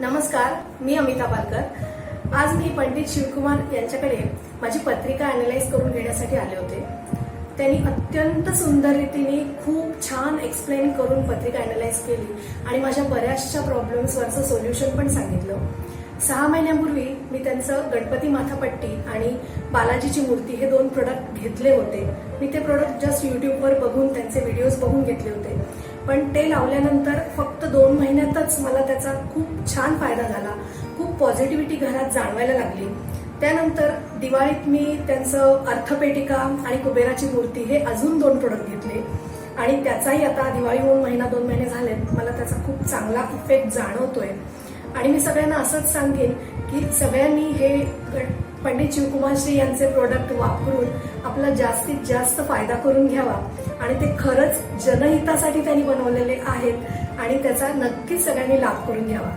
नमस्कार मी अमिता पालकर. आज मी पंडित शिवकुमार यांच्याकडे माझी पत्रिका अनालाइज करून घेण्यासाठी आले होते. त्यांनी अत्यंत सुंदर रीतीने खूप छान एक्सप्लेन करून पत्रिका अनालाइज केली आणि माझ्या बऱ्याचशा प्रॉब्लेम्सवरचं सोल्युशन पण सांगितलं. सहा महिन्यापूर्वी मी त्यांचं गणपती माथापट्टी आणि बालाजीची मूर्ती हे दोन प्रोडक्ट घेतले होते. मी ते प्रोडक्ट जस्ट युट्यूबवर बघून त्यांचे व्हिडिओज बघून घेतले होते. पण ते लावल्यानंतर फक्त दोन महिन्यातच मला त्याचा खूप छान फायदा झाला. खूप पॉझिटिव्हिटी घरात जाणवायला लागली. त्यानंतर दिवाळीत मी त्यांचं अर्थपेटिका आणि कुबेराची मूर्ती हे अजून दोन प्रोडक्ट घेतले. आणि त्याचाही आता दिवाळी होऊन महिना दोन महिने झालेत. मला त्याचा खूप चांगला इफेक्ट जाणवतोय. आणि मी सगळ्यांना असंच सांगेन की सगळ्यांनी हे पंडित शिवकुमार श्री यांचे प्रोडक्ट वापरून आपला जास्तीत जास्त फायदा करून घ्यावा. आणि ते खरंच जनहितासाठी त्यांनी बनवलेले आहेत आणि त्याचा नक्कीच सगळ्यांनी लाभ करून घ्यावा.